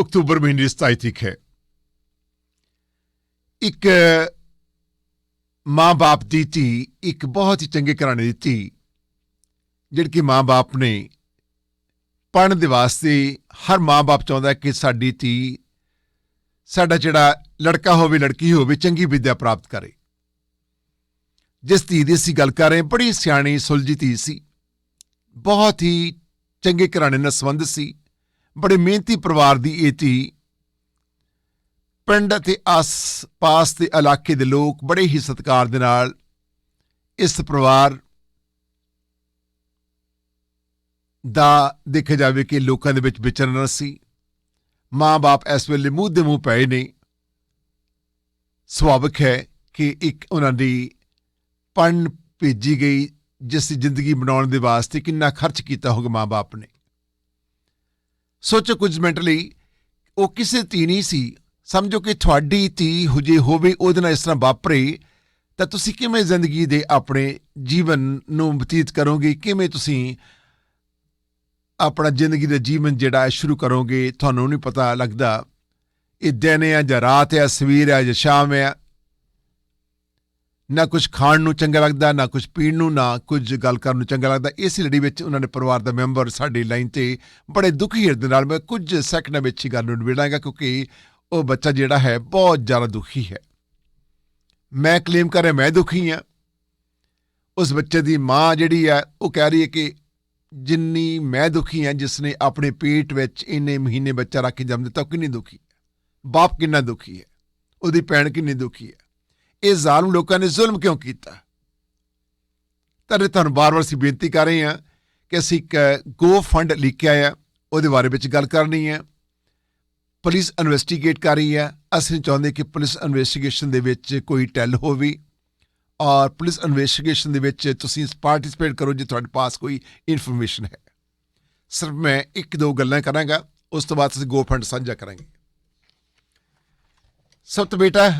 October ਮਹੀਨੇ ਦੀ 27 ਤਰੀਕ ਹੈ। ਇੱਕ ਮਾਂ-ਬਾਪ ਦੀ ਧੀ, ਇੱਕ ਬਹੁਤ ਹੀ ਚੰਗੇ ਘਰਾਣੇ ਦੀ ਧੀ, ਜਿਹੜੀ ਕਿ ਮਾਂ-ਬਾਪ ਨੇ ਪੜ੍ਹਨ ਦੇ ਵਾਸਤੇ ਹਰ ਮਾਂ-ਬਾਪ ਚਾਹੁੰਦਾ ਕਿ ਸਾਡੀ ਧੀ ਸਾਡਾ ਜਿਹੜਾ ਲੜਕਾ ਹੋਵੇ, ਲੜਕੀ ਹੋਵੇ, ਚੰਗੀ ਵਿੱਦਿਆ ਪ੍ਰਾਪਤ ਕਰੇ। ਜਿਸ ਧੀ ਦੀ ਅਸੀਂ ਗੱਲ ਕਰ ਰਹੇ ਬੜੀ ਸਿਆਣੀ, ਸੁਲਝੀ ਧੀ ਸੀ। ਬਹੁਤ ਹੀ ਚੰਗੇ ਘਰਾਣੇ ਨਾਲ ਸੰਬੰਧ ਸੀ। ਬੜੇ ਮਿਹਨਤੀ ਪਰਿਵਾਰ ਦੀ ਇਹ ਧੀ। ਪਿੰਡ ਅਤੇ ਆਸ-ਪਾਸ ਦੇ ਇਲਾਕੇ ਦੇ ਲੋਕ ਬੜੇ ਹੀ ਸਤਿਕਾਰ ਦੇ ਨਾਲ ਇਸ ਪਰਿਵਾਰ ਦਾ ਦੇਖਿਆ ਜਾਵੇ ਕਿ ਲੋਕਾਂ ਦੇ ਵਿੱਚ ਵਿਚਰਨਾ ਸੀ। ਮਾਂ-ਬਾਪ ਇਸ ਵੇਲੇ ਮੂੰਹ ਦੇ ਮੂੰਹ ਪਏ ਨੇ। ਸੁਭਾਵਿਕ ਹੈ ਕਿ ਇੱਕ ਉਹਨਾਂ ਦੀ ਪੜ੍ਹਨ ਭੇਜੀ ਗਈ, ਜਿਸ ਦੀ ਜ਼ਿੰਦਗੀ ਬਣਾਉਣ ਦੇ ਵਾਸਤੇ ਕਿੰਨਾ ਖਰਚ ਕੀਤਾ ਹੋਗਾ ਮਾਂ-ਬਾਪ ਨੇ। ਸੋਚੋ ਕੁਝ ਮਿੰਟ ਲਈ, ਉਹ ਕਿਸੇ ਧੀ ਨਹੀਂ ਸੀ। ਸਮਝੋ ਕਿ ਤੁਹਾਡੀ ਧੀ ਹੁਜੇ ਹੋਵੇ, ਉਹਦੇ ਨਾਲ ਇਸ ਤਰ੍ਹਾਂ ਵਾਪਰੇ, ਤਾਂ ਤੁਸੀਂ ਕਿਵੇਂ ਜ਼ਿੰਦਗੀ ਦੇ ਆਪਣੇ ਜੀਵਨ ਨੂੰ ਬਤੀਤ ਕਰੋਗੇ? ਕਿਵੇਂ ਤੁਸੀਂ ਆਪਣਾ ਜ਼ਿੰਦਗੀ ਦਾ ਜੀਵਨ ਜਿਹੜਾ ਹੈ ਸ਼ੁਰੂ ਕਰੋਗੇ? ਤੁਹਾਨੂੰ ਨਹੀਂ ਪਤਾ ਲੱਗਦਾ, ਇਹ ਦਿਨ ਹੈ ਜਾਂ ਰਾਤ ਹੈ, ਸਵੇਰ ਹੈ ਜਾਂ ਸ਼ਾਮ ਹੈ। ਨਾ ਕੁਝ ਖਾਣ ਨੂੰ ਚੰਗਾ ਲੱਗਦਾ, ਨਾ ਕੁਝ ਪੀਣ ਨੂੰ, ਨਾ ਕੁਝ ਗੱਲ ਕਰਨ ਨੂੰ ਚੰਗਾ ਲੱਗਦਾ। ਇਸ ਲੜੀ ਵਿੱਚ ਉਹਨਾਂ ਨੇ ਪਰਿਵਾਰ ਦਾ ਮੈਂਬਰ ਸਾਡੀ ਲਾਈਨ ਤੇ ਬੜੇ ਦੁਖੀ ਹਿਰਦੇ ਨਾਲ ਮੈਂ ਕੁਝ ਸੈਕਿੰਡਾਂ ਵਿੱਚ ਹੀ ਗੱਲ ਨੂੰ ਨਿਬੇੜਾਂਗਾ ਕਿਉਂਕਿ ਉਹ ਬੱਚਾ ਜਿਹੜਾ ਹੈ ਬਹੁਤ ਜ਼ਿਆਦਾ ਦੁਖੀ ਹੈ। ਮੈਂ ਕਲੇਮ ਕਰ ਰਿਹਾ, ਮੈਂ ਦੁਖੀ ਹਾਂ। ਉਸ ਬੱਚੇ ਦੀ ਮਾਂ ਜਿਹੜੀ ਹੈ, ਉਹ ਕਹਿ ਰਹੀ ਹੈ ਕਿ ਜਿੰਨੀ ਮੈਂ ਦੁਖੀ ਹਾਂ ਜਿਸ ਨੇ ਆਪਣੇ ਪੇਟ ਵਿੱਚ ਇੰਨੇ ਮਹੀਨੇ ਬੱਚਾ ਰੱਖ ਕੇ ਜੰਮ ਦਿੱਤਾ, ਉਹ ਕਿੰਨੀ ਦੁਖੀ ਹੈ? ਬਾਪ ਕਿੰਨਾ ਦੁਖੀ ਹੈ? ਉਹਦੀ ਭੈਣ ਕਿੰਨੀ ਦੁਖੀ ਹੈ? ਇਹ ਜ਼ਾਲਮ ਲੋਕਾਂ ਨੇ ਜ਼ੁਲਮ ਕਿਉਂ ਕੀਤਾ? ਤਾਂ ਤੁਹਾਨੂੰ ਬਾਰ-ਬਾਰ ਅਸੀਂ ਬੇਨਤੀ ਕਰ ਰਹੇ ਹਾਂ ਕਿ ਅਸੀਂ ਇੱਕ ਗੋ ਫੰਡ ਲਿਖਿਆ ਆ ਉਹਦੇ ਬਾਰੇ ਵਿੱਚ ਗੱਲ ਕਰਨੀ ਹੈ। ਪੁਲਿਸ ਇਨਵੈਸਟੀਗੇਟ ਕਰ ਰਹੀ ਹੈ। ਅਸੀਂ ਚਾਹੁੰਦੇ ਕਿ ਪੁਲਿਸ ਇਨਵੈਸਟੀਗੇਸ਼ਨ ਦੇ ਵਿੱਚ ਕੋਈ ਟੈਲ ਹੋਵੇ ਔਰ ਪੁਲਿਸ ਇਨਵੈਸਟੀਗੇਸ਼ਨ ਦੇ ਵਿੱਚ ਤੁਸੀਂ ਪਾਰਟਿਸਿਪੇਟ ਕਰੋ ਜੇ ਤੁਹਾਡੇ ਪਾਸ ਕੋਈ ਇਨਫੋਰਮੇਸ਼ਨ ਹੈ। ਸਿਰਫ ਮੈਂ ਇੱਕ ਦੋ ਗੱਲਾਂ ਕਰਾਂਗਾ, ਉਸ ਤੋਂ ਬਾਅਦ ਅਸੀਂ ਗੋ ਫੰਡ ਸਾਂਝਾ ਕਰਾਂਗੇ। ਸਭ ਤੋਂ ਬੇਟਾ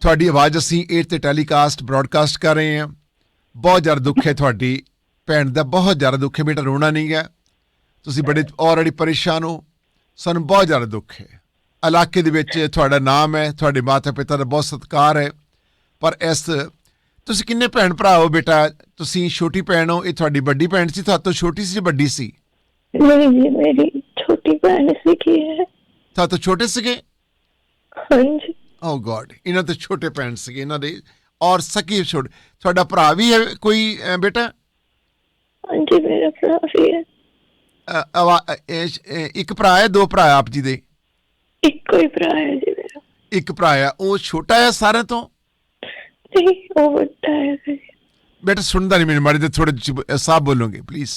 ਤੁਹਾਡੀ ਆਵਾਜ਼ ਅਸੀਂ 에ਅਰ ਤੇ ਟੈਲੀਕਾਸਟ ਬ੍ਰਾਡਕਾਸਟ ਕਰ ਰਹੇ ਹਾਂ। ਬਹੁਤ ਜ਼ਿਆਦਾ ਦੁੱਖ ਹੈ ਤੁਹਾਡੀ ਭੈਣ ਦਾ ਬਹੁਤ ਜ਼ਿਆਦਾ ਦੁੱਖ ਹੈ। ਬੇਟਾ ਰੋਣਾ ਨਹੀਂ ਹੈ। ਤੁਸੀਂ ਬੜੇ ਆਲਰੇਡੀ ਪਰੇਸ਼ਾਨ ਹੋ। ਸਾਨੂੰ ਬਹੁਤ ਜ਼ਿਆਦਾ ਦੁੱਖ ਹੈ। ਇਲਾਕੇ ਦੇ ਵਿੱਚ ਤੁਹਾਡਾ ਨਾਮ ਹੈ ਤੁਹਾਡੇ ਮਾਤਾ ਪਿਤਾ ਦਾ ਬਹੁਤ ਸਤਿਕਾਰ ਹੈ। ਪਰ ਇਸ ਤੁਸੀਂ ਕਿੰਨੇ ਭੈਣ ਭਰਾ ਹੋ ਬੇਟਾ? ਤੁਸੀਂ ਛੋਟੀ ਭੈਣ ਹੋ ਇਹ ਤੁਹਾਡੀ ਵੱਡੀ ਭੈਣ ਸੀ ਤੁਹਾਡੇ ਤੋਂ ਛੋਟੀ ਸੀ ਵੱਡੀ ਸੀ? ਨਹੀਂ ਜੀ ਮੇਰੀ ਛੋਟੀ ਭੈਣ ਸੀਗੀ ਹੈ? ਤੁਹਾਡੇ ਤੋਂ ਛੋਟੇ ਸੀਗੇ? ਹਾਂਜੀ। Oh ਓ ਗॉड ਇਹਨਾਂ ਤੇ ਛੋਟੇ ਭੈਣ ਸੀਗੇ ਇਹਨਾਂ ਦੇ ਔਰ ਸਕੀ ਛੋਟ ਤੁਹਾਡਾ ਭਰਾ ਵੀ ਹੈ ਕੋਈ ਬੇਟਾ? ਹਾਂਜੀ ਮੇਰਾ ਭਰਾ ਵੀ ਹੈ। ਅ, ਅ, ਇੱਕ ਭਰਾ ਹੈ ਦੋ ਭਰਾ ਆਪ ਜੀ ਦੇ? ਇੱਕੋ ਹੀ ਭਰਾ ਹੈ ਜੀ ਮੇਰਾ। ਇੱਕ ਭਰਾ ਹੈ ਉਹ ਛੋਟਾ ਹੈ ਸਾਰਿਆਂ ਤੋਂ? ਨਹੀਂ ਉਹ ਵੱਡਾ ਹੈ ਜੀ। ਬੇਟਾ ਸੁਣਦਾ ਨਹੀਂ ਮੈਨੂੰ ਮਾੜੀ ਤੇ ਥੋੜੇ ਸਾਹ ਬੋਲੋਗੇ ਪਲੀਜ਼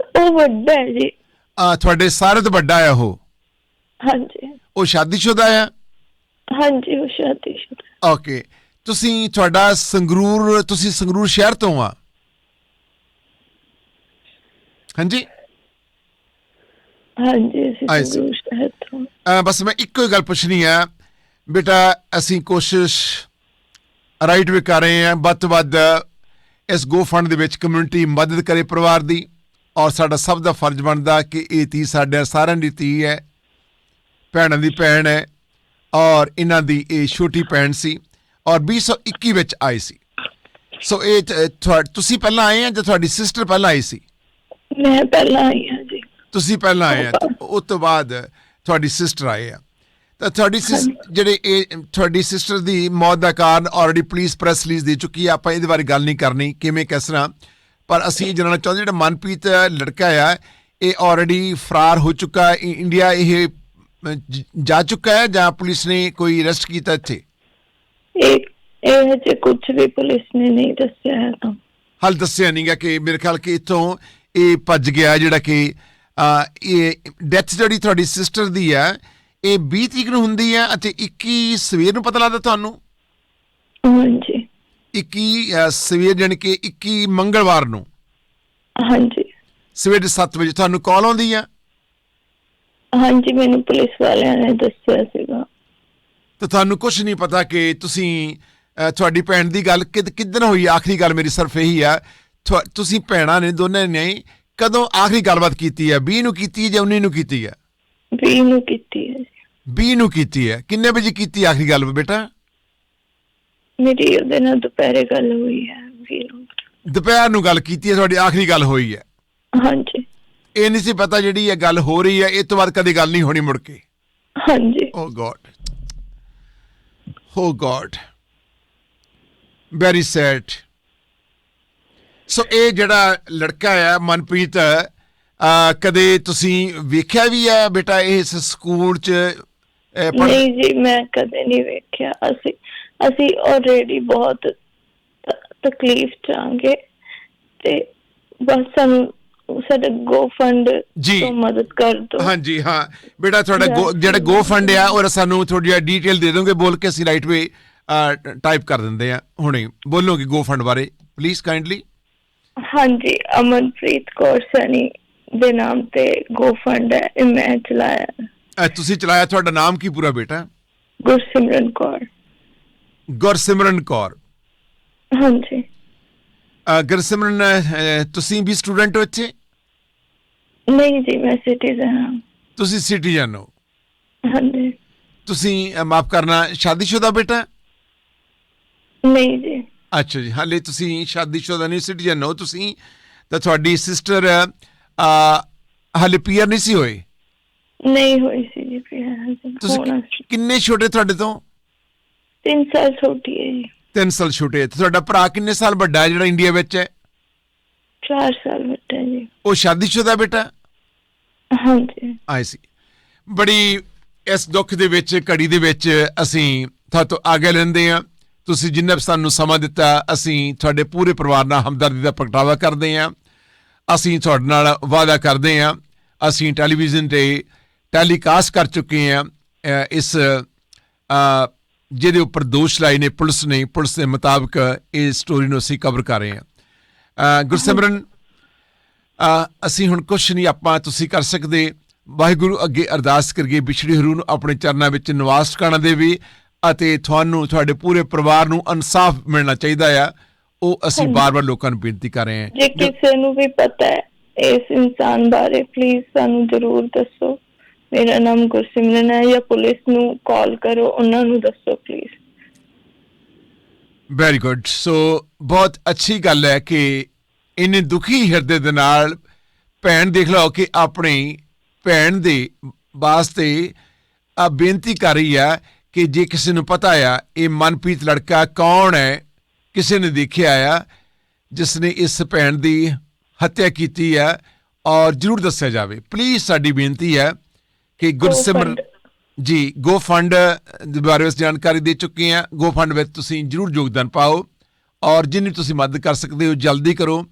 ਉਹ ਵੱਡਾ ਹੈ ਜੀ। ਤੁਹਾਡੇ ਸਾਰੇ ਤੋਂ ਵੱਡਾ ਹੈ ਉਹ? ਹਾਂਜੀ। ਉਹ ਸ਼ਾਦੀशुदा ਹੈ? ਹਾਂਜੀ ਉਹ ਸ਼ਾਦੀशुदा ਓਕੇ ਤੁਸੀਂ ਤੁਹਾਡਾ ਸੰਗਰੂਰ ਤੁਸੀਂ ਸੰਗਰੂਰ ਸ਼ਹਿਰ ਤੋਂ ਆ? ਹਾਂਜੀ? ਹਾਂਜੀ ਅਸੀਂ I see. ਸੰਗਰੂਰ ਸ਼ਹਿਰ ਤੋਂ। ਅਹ ਬਸ ਮੈਂ ਇੱਕੋ ਹੀ ਗੱਲ ਪੁੱਛਣੀ ਆ। ਬੇਟਾ ਅਸੀਂ ਕੋਸ਼ਿਸ਼ ਰਾਈਟ ਵੀ ਕਰ ਰਹੇ ਹਾਂ। ਵੱਧ ਤੋਂ ਵੱਧ ਇਸ ਗੋ ਫੰਡ ਦੇ ਵਿੱਚ ਕਮਿਊਨਿਟੀ ਮਦਦ ਕਰੇ ਪਰਿਵਾਰ ਦੀ। ਔਰ ਸਾਡਾ ਸਭ ਦਾ ਫਰਜ਼ ਬਣਦਾ ਕਿ ਇਹ ਧੀ ਸਾਡੇ ਸਾਰਿਆਂ ਦੀ ਧੀ ਹੈ। ਭੈਣਾਂ ਦੀ ਭੈਣ ਹੈ। ਔਰ ਇਹਨਾਂ ਦੀ ਇਹ ਛੋਟੀ ਭੈਣ ਸੀ ਔਰ 2021 ਵਿੱਚ ਆਈ ਸੀ। ਸੋ ਇਹ ਤੁਸੀਂ ਪਹਿਲਾਂ ਆਏ ਆ ਜਾਂ ਤੁਹਾਡੀ ਸਿਸਟਰ ਪਹਿਲਾਂ ਆਈ ਸੀ? ਮੈਂ ਪਹਿਲਾਂ ਆਈ ਹਾਂ ਜੀ। ਤੁਸੀਂ ਪਹਿਲਾਂ ਆਏ ਆ ਉਸ ਤੋਂ ਬਾਅਦ ਤੁਹਾਡੀ ਸਿਸਟਰ ਆਏ ਆ। ਤਾਂ ਤੁਹਾਡੀ ਸਿਸ ਜਿਹੜੇ ਇਹ ਤੁਹਾਡੀ ਸਿਸਟਰ ਦੀ ਮੌਤ ਦਾ ਕਾਰਨ ਆਲਰੇਡੀ ਪੁਲਿਸ ਪ੍ਰੈਸ ਰਿਲੀਜ਼ ਦੇ ਚੁੱਕੀ ਹੈ ਆਪਾਂ ਇਹਦੇ ਬਾਰੇ ਗੱਲ ਨਹੀਂ ਕਰਨੀ ਕਿਵੇਂ ਕਿਸ ਤਰ੍ਹਾਂ। ਪਰ ਅਸੀਂ ਜਾਣਨਾ ਚਾਹੁੰਦੇ ਜਿਹੜਾ ਮਨਪ੍ਰੀਤ ਲੜਕਾ ਆ ਇਹ ਆਲਰੇਡੀ ਫਰਾਰ ਹੋ ਚੁੱਕਾ ਇੰਡੀਆ ਇਹ ਜ- ਚੁੱਕਾ ਹੈ ਜਾਂ ਪੁਲਿਸ ਨੇ ਕੋਈ ਅਰੈਸਟ ਕੀਤਾ ਇੱਥੇ? ਇਹ ਇਹ ਹਜੇ ਕੁਝ ਵੀ ਪੁਲਿਸ ਨੇ ਨਹੀਂ ਦੱਸਿਆ ਹੈ ਤਾਂ ਹਾਲ ਦੱਸਿਆ ਨਹੀਂਗਾ ਕਿ ਮੇਰੇ ਖਿਆਲ ਕਿ ਇੱਥੋਂ ਇਹ ਭੱਜ ਗਿਆ ਜਿਹੜਾ ਕਿ ਇਹ ਡੈਥ ਜਿਹੜੀ ਤੁਹਾਡੀ ਸਿਸਟਰ ਦੀ ਹੈ। ਇਹ 20 ਤਰੀਕ ਨੂੰ ਹੁੰਦੀ ਹੈ ਅਤੇ 21 ਸਵੇਰ ਨੂੰ ਪਤਾ ਲੱਗਦਾ ਤੁਹਾਨੂੰ? ਹਾਂਜੀ। 21 ਅ, ਸਵੇਰ ਜਾਣੀ ਕਿ 21 ਮੰਗਲਵਾਰ ਨੂੰ? ਹਾਂਜੀ। ਸਵੇਰ ਦੇ 7 ਵਜੇ ਤੁਹਾਨੂੰ ਕਾਲ ਆਉਂਦੀ ਹੈ ਹਾਂਜੀ ਮੈਨੂੰ ਪੁਲਿਸ ਵਾਲਿਆਂ ਨੇ ਦੱਸਿਆ ਸੀਗਾ। ਤਾਂ ਤੁਹਾਨੂੰ ਕੁਝ ਨਹੀਂ ਪਤਾ ਕਿ ਤੁਸੀਂ ਤੁਹਾਡੀ ਭੈਣ ਦੀ ਗੱਲ ਕਿਦ ਕਿਦਨ ਹੋਈ? ਆਖਰੀ ਗੱਲ ਮੇਰੀ ਸਿਰਫ ਇਹੀ ਆ ਤੁਹਾ- ਤੁਸੀਂ ਭੈਣਾਂ ਨੇ ਦੋਨੇ ਨੇ ਕਦੋਂ ਆਖਰੀ ਗੱਲਬਾਤ ਕੀਤੀ ਹੈ? 20 ਨੂੰ ਕੀਤੀ ਹੈ ਜਾਂ 19 ਨੂੰ ਕੀਤੀ ਹੈ? ਵੀ ਨੂੰ ਕੀਤੀ ਹੈ ਜੀ। 20 ਨੂੰ ਕੀਤੀ ਹੈ। ਕਿੰਨੇ ਵਜੇ ਕੀਤੀ ਆਖਰੀ ਗੱਲ ਬੇਟਾ? ਮੇਰੀ ਉਹਦੇ ਨਾਲ ਦੁਪਹਿਰੇ ਗੱਲ ਹੋਈ ਹੈ ਵੀ ਨੂੰ। ਦੁਪਹਿਰ ਨੂੰ ਗੱਲ ਕੀਤੀ ਹੈ ਤੁਹਾਡੀ ਆਖਰੀ ਗੱਲ ਹੋਈ ਹੈ। ਹਾਂਜੀ। ਇਹ ਨਹੀਂ ਸੀ ਪਤਾ ਜਿਹੜੀ ਇਹ ਗੱਲ ਹੋ ਰਹੀ ਹੈ ਇਹ ਤੋਂ ਬਾਅਦ ਕਦੇ ਗੱਲ ਨਹੀਂ ਹੋਣੀ ਮੁੜ ਕੇ। ਹਾਂਜੀ। ਓ god oh god very sad so ਇਹ ਜਿਹੜਾ ਲੜਕਾ ਹੈ ਮਨਪ੍ਰੀਤ ਆ ਕਦੇ ਤੁਸੀਂ ਵੇਖਿਆ ਵੀ ਹੈ ਬੇਟਾ ਇਸ ਸਕੂਲ ਚ ਅਹ, ਪੜ੍ਹ- ਨਹੀਂ ਜੀ ਮੈਂ ਕਦੇ ਨਹੀਂ ਵੇਖਿਆ। ਅਸੀਂ ਅਸੀਂ ਆਲਰੇਡੀ ਬਹੁਤ ਤ- ਤਕਲੀਫ ਚ ਆਂਗੇ ਤੇ ਬਸ ਸਾਨੂੰ ਸਾਡਾ ਗੋ ਫੰਡ ਜੀ। ਤੋਂ ਮਦਦ ਕਰ ਦਿਓ ਹਾਂਜੀ ਹਾਂ। ਬੇਟਾ ਤੁਹਾਡਾ Yeah. go- ਜਿਹੜਾ ਗੋ ਫੰਡ ਆ ਉਹ ਸਾਨੂੰ ਥੋੜੀ ਜਿਹੀ ਡਿਟੇਲ ਦੇ ਦੋਗੇ ਬੋਲ ਕੇ ਅਸੀਂ ਰਾਈਟ ਵੇ ਟਾਈਪ ਕਰ ਦਿੰਦੇ ਆ। ਹੁਣੇ ਬੋਲੋਗੇ ਗੋ ਫੰਡ ਬਾਰੇ। ਪਲੀਜ਼ ਕਾਈਂਡਲੀ ਹਾਂਜੀ ਅਮਨਪ੍ਰੀਤ ਕੌਰ ਸੈਣੀ ਦੇ ਨਾਮ ਤੇ ਗੋ ਫੰਡ ਹੈ ਇਹ ਮੈਂ ਚਲਾਇਆ। ਤੁਸੀਂ ਚਲਾਇਆ ਤੁਹਾਡਾ ਨਾਮ ਕੀ ਪੂਰਾ ਬੇਟਾ? ਗੁਰਸਿਮਰਨ ਕੌਰ। ਗੁਰਸਿਮਰਨ ਕੌਰ। ਹਾਂਜੀ। ਅਹ, ਗੁਰਸਿਮਰਨ ਤੁਸੀਂ ਵੀ ਸਟੂਡੈਂਟ ਹੋ ਇੱਥੇ? ਨਹੀਂ ਜੀ ਮੈਂ ਸਿਟੀਜ਼ਨ ਹਾਂ। ਤੁਸੀਂ ਸਿਟੀਜ਼ਨ ਹੋ? ਹਾਂਜੀ। ਤੁਸੀਂ ਮਾਫ ਕਰਨਾ ਸ਼ਾਦੀशुदा ਬੇਟਾ? ਨਹੀਂ ਜੀ। ਅੱਛਾ ਜੀ ਹਾਲੇ ਤੁਸੀਂ ਸ਼ਾਦੀशुदा ਨਹੀਂ ਸਿਟੀਜ਼ਨ ਹੋ ਤੁਸੀਂ। ਤਾਂ ਤੁਹਾਡੀ ਸਿਸਟਰ ਆ ਹਾਲੇ ਪੀਅਰ ਨਹੀਂ ਸੀ ਹੋਏ? ਨਹੀਂ ਹੋਈ ਸੀ ਜੀ ਪਿਆ ਤੁਸੀਂ ਕਿੰਨੇ ਛੋਟੇ ਤੁਹਾਡੇ ਤੋਂ? ਤਿੰਨ ਸਾਲ ਛੋਟੀ ਹੈ ਜੀ। 3 ਸਾਲ ਛੋਟੇ ਤੁਹਾਡਾ ਭਰਾ ਕਿੰਨੇ ਸਾਲ ਵੱਡਾ ਹੈ ਜਿਹੜਾ ਇੰਡੀਆ ਵਿੱਚ ਹੈ? ਚਾਰ ਸਾਲ ਵੱਡਾ ਹੈ ਜੀ। ਉਹ ਸ਼ਾਦੀशुदा ਬੇਟਾ? ਹਾਂਜੀ। ਆਈ ਸੀ। ਬੜੀ ਇਸ ਦੁੱਖ ਦੇ ਵਿੱਚ ਘੜੀ ਦੇ ਵਿੱਚ ਅਸੀਂ ਤੁਹਾਤੋਂ ਆਗੇ ਲੈਂਦੇ ਹਾਂ। ਤੁਸੀਂ ਜਿੰਨਾ ਵੀ ਸਾਨੂੰ ਸਮਾਂ ਦਿੱਤਾ ਅਸੀਂ ਤੁਹਾਡੇ ਪੂਰੇ ਪਰਿਵਾਰ ਨਾਲ ਹਮਦਰਦੀ ਦਾ ਪ੍ਰਗਟਾਵਾ ਕਰਦੇ ਹਾਂ। ਅਸੀਂ ਤੁਹਾਡੇ ਨਾਲ ਵਾਅਦਾ ਕਰਦੇ ਹਾਂ। ਅਸੀਂ ਟੈਲੀਵਿਜ਼ਨ ਤੇ ਟੈਲੀਕਾਸਟ ਕਰ ਚੁੱਕੇ ਹਾਂ। ਅਹ ਇਸ ਜਿਹਦੇ ਉੱਪਰ ਦੋਸ਼ ਲਾਏ ਨੇ ਪੁਲਿਸ ਨੇ ਪੁਲਿਸ ਦੇ ਮੁਤਾਬਕ ਇਹ ਸਟੋਰੀ ਨੂੰ ਅਸੀਂ ਕਵਰ ਕਰ ਰਹੇ ਹਾਂ। ਗੁਰਸਿਮਰਨ ਅਸੀਂ ਹੁਣ ਕੁਛ ਨਹੀਂ ਆਪਾਂ ਤੁਸੀਂ ਕਰ ਸਕਦੇ। ਵਾਹਿਗੁਰੂ ਅੱਗੇ ਅਰਦਾਸ ਕਰੀਏ ਵਿਛੜੀ ਹਰੂ ਨੂੰ ਆਪਣੇ ਚਰਨਾਂ ਵਿੱਚ ਨਿਵਾਸ ਕਰਨਾ ਦੇਵੇ ਅਤੇ ਤੁਹਾਨੂੰ ਤੁਹਾਡੇ ਪੂਰੇ ਪਰਿਵਾਰ ਨੂੰ ਇਨਸਾਫ ਮਿਲਣਾ ਚਾਹੀਦਾ ਆ। ਉਹ ਅਸੀਂ। ਬਾਰ-ਬਾਰ ਲੋਕਾਂ ਨੂੰ ਬੇਨਤੀ ਕਰ ਰਹੇ ਜੇ ਹਾਂ ਕਿਸੇ ਨੂੰ ਵੀ ਪਤਾ ਹੈ ਇਸ ਇਨਸਾਨ ਬਾਰੇ ਪਲੀਜ਼ ਸਾਨੂੰ ਜ਼ਰੂਰ ਦੱਸੋ। ਮੇਰਾ ਨਾਮ ਗੁਰਸਿਮਰਨ ਹੈ ਜਾਂ ਪੁਲਿਸ ਨੂੰ ਕਾਲ ਕਰੋ ਉਹਨਾਂ ਨੂੰ ਦੱਸੋ ਪਲੀਜ਼ ਵੈਰੀ ਗੁੱਡ ਸੋ ਬਹੁਤ ਅੱਛੀ ਗੱਲ ਹੈ ਕਿ ਇਹਨੇ ਦੁਖੀ ਹਿਰਦੇ ਦੇ ਨਾਲ ਭੈਣ ਦੇਖ ਲਓ ਕਿ ਆਪਣੀ ਭੈਣ ਦੇ ਵਾਸਤੇ ਆ ਬੇਨਤੀ ਕਰ ਰਹੀ ਆ ਕਿ ਜੇ ਕਿਸੇ ਨੂੰ ਪਤਾ ਆ, ਇਹ ਮਨਪ੍ਰੀਤ ਲੜਕਾ ਕੌਣ ਹੈ, ਕਿਸੇ ਨੇ ਦੇਖਿਆ ਆ ਜਿਸ ਨੇ ਇਸ ਭੈਣ ਦੀ ਹੱਤਿਆ ਕੀਤੀ ਆ ਔਰ ਜਰੂਰ ਦੱਸਿਆ ਜਾਵੇ ਪਲੀਜ਼ ਸਾਡੀ ਬੇਨਤੀ ਹੈ ਕਿ ਗੁਰਸਿਮਰਨ। ਜੀ ਗੋ ਫੰਡ ਦੇ ਬਾਰੇ ਵਿੱਚ ਜਾਣਕਾਰੀ ਦੇ ਚੁੱਕੇ ਹਾਂ। ਗੋ ਫੰਡ ਵਿੱਚ ਤੁਸੀਂ ਜਰੂਰ ਯੋਗਦਾਨ ਪਾਓ ਔਰ ਜਿੰਨੀ ਤੁਸੀਂ ਮਦਦ ਕਰ ਸਕਦੇ ਹੋ ਜਲਦੀ ਕਰੋ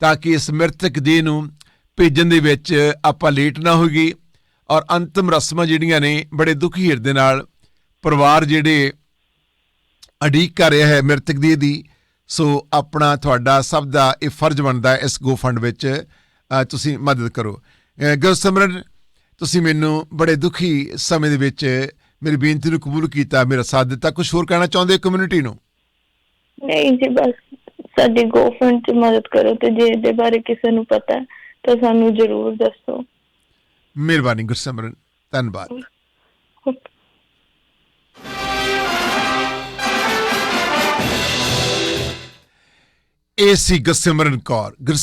ਤਾਂ ਕਿ ਇਸ ਮ੍ਰਿਤਕ ਦੇਹ ਨੂੰ ਭੇਜਣ ਦੇ ਵਿੱਚ ਆਪਾਂ ਲੇਟ ਨਾ ਹੋਈਏ ਔਰ ਅੰਤਮ ਰਸਮਾਂ ਜਿਹੜੀਆਂ ਨੇ ਬੜੇ ਦੁਖੀ ਹਿਰਦੇ ਨਾਲ ਪਰਿਵਾਰ ਜਿਹੜੇ ਅਡੀਕ ਕਰ ਰਿਹਾ ਹੈ ਮ੍ਰਿਤਕ ਦੇਹ ਦੀ ਸੋ ਆਪਣਾ ਤੁਹਾਡਾ ਸਭ ਦਾ ਇਹ ਫਰਜ਼ ਬਣਦਾ ਹੈ ਇਸ ਗੋ ਫੰਡ ਵਿੱਚ ਤੁਸੀਂ ਮਦਦ ਕਰੋ। ਅ, ਗੁਰਸਿਮਰਨ ਤੁਸੀਂ ਮੈਨੂੰ ਬੜੇ ਦੁਖੀ ਸਮੇਂ ਦੇ ਵਿੱਚ ਮੇਰੀ ਬੇਨਤੀ ਨੂੰ ਕਬੂਲ ਕੀਤਾ ਮੇਰਾ ਸਾਥ ਦਿੱਤਾ। ਕੁਝ ਹੋਰ ਕਹਿਣਾ ਚਾਹੁੰਦੇ ਕਮਿਊਨਿਟੀ ਨੂੰ? ਨਹੀਂ ਜੀ ਬਸ ਸਾਡੀ ਗੋ ਫੰਡ 'ਚ ਮਦਦ ਕਰੋ ਤੇ ਜੇ ਇਹਦੇ ਬਾਰੇ ਕਿਸੇ ਨੂੰ ਪਤਾ ਹੈ ਤਾਂ ਸਾਨੂੰ ਜ਼ਰੂਰ ਦੱਸੋ। ਮਿਹਰਬਾਨੀ ਗੁਰਸਿਮਰਨ। ਧੰਨਵਾਦ। ਓਕੇ ਇਹ ਸੀ ਗੁਰਸਿਮਰਨ ਕੌਰ ਗੁਰ